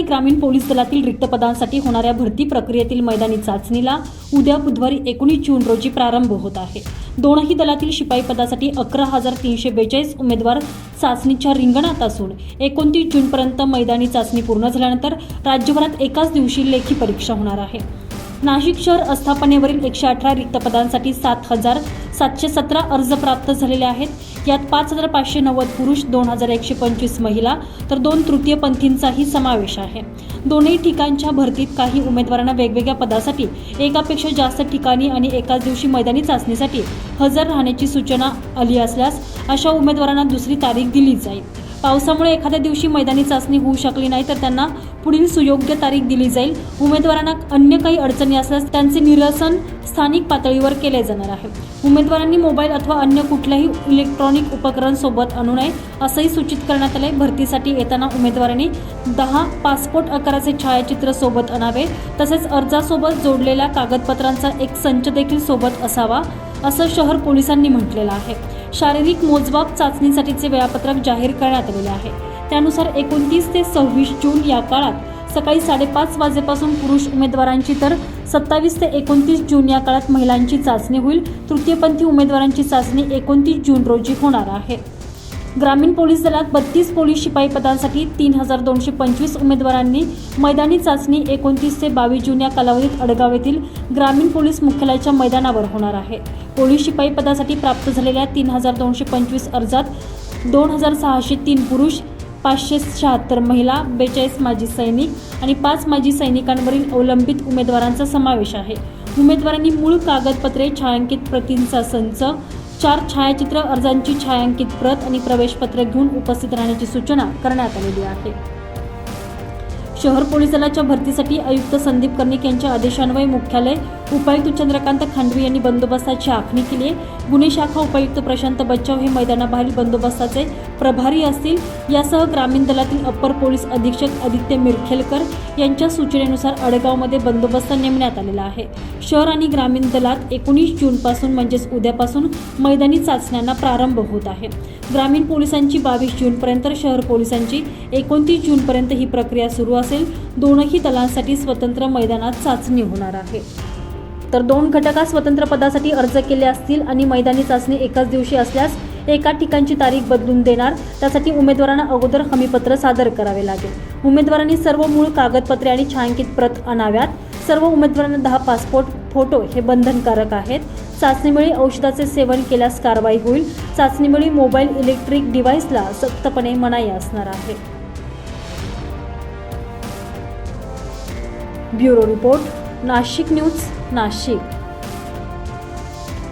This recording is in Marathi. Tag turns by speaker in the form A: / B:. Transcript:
A: आणि ग्रामीण पोलीस दलातील रिक्त पदांसाठी होणाऱ्या भरती प्रक्रियेतील मैदानी चाचणीला उद्या बुधवारी एकोणीस जून रोजी प्रारंभ होत आहे. दोनही दलातील शिपाई पदासाठी अकरा हजार तीनशे बेचाळीस उमेदवार चाचणीच्या रिंगणात असून एकोणतीस जूनपर्यंत मैदानी चाचणी पूर्ण झाल्यानंतर राज्यभरात एकाच दिवशी लेखी परीक्षा होणार आहे. नाशिक शहर आस्थापनेवरील एकशे अठरा रिक्त पदांसाठी सात हजार सातशे सतरा अर्ज प्राप्त झालेले आहेत. यात पाच हजार पाचशे नव्वद पुरुष दोन हजार एकशे पंचवीस महिला तर दोन तृतीयपंथींचाही समावेश आहे. दोन्ही ठिकाणच्या भरतीत काही उमेदवारांना वेगवेगळ्या पदासाठी एकापेक्षा जास्त ठिकाणी आणि एकाच दिवशी मैदानी चाचणीसाठी हजर राहण्याची सूचना आली असल्यास अशा उमेदवारांना दुसरी तारीख दिली जाईल. पावसामुळे एखाद्या दिवशी मैदानी चाचणी होऊ शकली नाही तर त्यांना पुढील सुयोग्य तारीख दिली जाईल. उमेदवारांना अन्य काही अडचणी असल्यास त्यांचे निरसन स्थानिक पातळीवर केले जाणार आहे. उमेदवारांनी मोबाईल अथवा अन्य कुठल्याही इलेक्ट्रॉनिक उपकरण सोबत आणू नये असंही सूचित करण्यात आले भरतीसाठी येताना उमेदवारांनी दहा पासपोर्ट आकाराचे छायाचित्र सोबत आणावे तसेच अर्जासोबत जोडलेल्या कागदपत्रांचा एक संच देखील सोबत असावा. असं शहर पोलिसांनी म्हटलेलं आहे. शारीरिक मोजमाप चाचणीसाठीचे वेळापत्रक जाहीर करण्यात आलेले आहे. त्यानुसार एकोणतीस ते सव्वीस जून या काळात सकाळी साडेपाच वाजेपासून पुरुष उमेदवारांची तर सत्तावीस ते एकोणतीस जून या काळात महिलांची चाचणी होईल. तृतीयपंथी उमेदवारांची चाचणी एकोणतीस जून रोजी होणार आहे. ग्रामीण पोलीस दलात बत्तीस पोलीस शिपाई पदांसाठी तीन हजार दोनशे पंचवीस उमेदवारांनी मैदानी चाचणी एकोणतीस ते बावीस जून या कालावधीत अडगाव येथील ग्रामीण पोलीस मुख्यालयाच्या मैदानावर होणार आहे. पोलीस शिपाई पदासाठी प्राप्त झालेल्या तीन हजार दोनशे पंचवीस अर्जात दोन हजार सहाशे तीन पुरुष पाचशे शहात्तर महिला बेचाळीस माजी सैनिक आणि पाच माजी सैनिकांवरील अवलंबित उमेदवारांचा समावेश आहे. उमेदवारांनी मूळ कागदपत्रे छायांकित प्रतींचा संच चार छायाचित्र अर्जांची छायांकित प्रत आणि प्रवेशपत्र घेऊन उपस्थित राहण्याची सूचना करण्यात आलेली आहे. शहर पोलीस दलाच्या भरतीसाठी आयुक्त संदीप कर्णिक यांच्या आदेशान्वये मुख्यालय उपायुक्त चंद्रकांत खांडवी यांनी बंदोबस्ताची आखणी केली आहे. गुन्हे शाखा उपायुक्त प्रशांत बच्चाव हे मैदानाबाहेर बंदोबस्ताचे प्रभारी असतील. यासह ग्रामीण दलातील अप्पर पोलीस अधीक्षक आदित्य मिरखेलकर यांच्या सूचनेनुसार अडगावमध्ये बंदोबस्त नेमण्यात आलेला आहे. शहर आणि ग्रामीण दलात एकोणीस जूनपासून म्हणजेच उद्यापासून मैदानी चाचण्यांना प्रारंभ होत आहे. ग्रामीण पोलिसांची बावीस जूनपर्यंत शहर पोलिसांची एकोणतीस जूनपर्यंत ही प्रक्रिया सुरू असेल. दोनही दलांसाठी स्वतंत्र मैदानात चाचणी होणार आहे. तर दोन घटका स्वतंत्र पदासाठी अर्ज केले असतील आणि मैदानी चाचणी एकाच दिवशी असल्यास एका ठिकाणची तारीख बदलून देणार. त्यासाठी उमेदवारांना अगोदर हमीपत्र सादर करावे लागेल. उमेदवारांनी सर्व मूळ कागदपत्रे आणि छायांकित प्रत आणाव्यात. सर्व उमेदवारांना दहा पासपोर्ट फोटो हे बंधनकारक आहेत. चाचणीवेळी औषधाचे सेवन केल्यास कारवाई होईल. चाचणीवेळी मोबाईल इलेक्ट्रिक डिव्हाइसला सक्तपणे मनाई असणार आहे. Bureau report. Nashik news Nashik.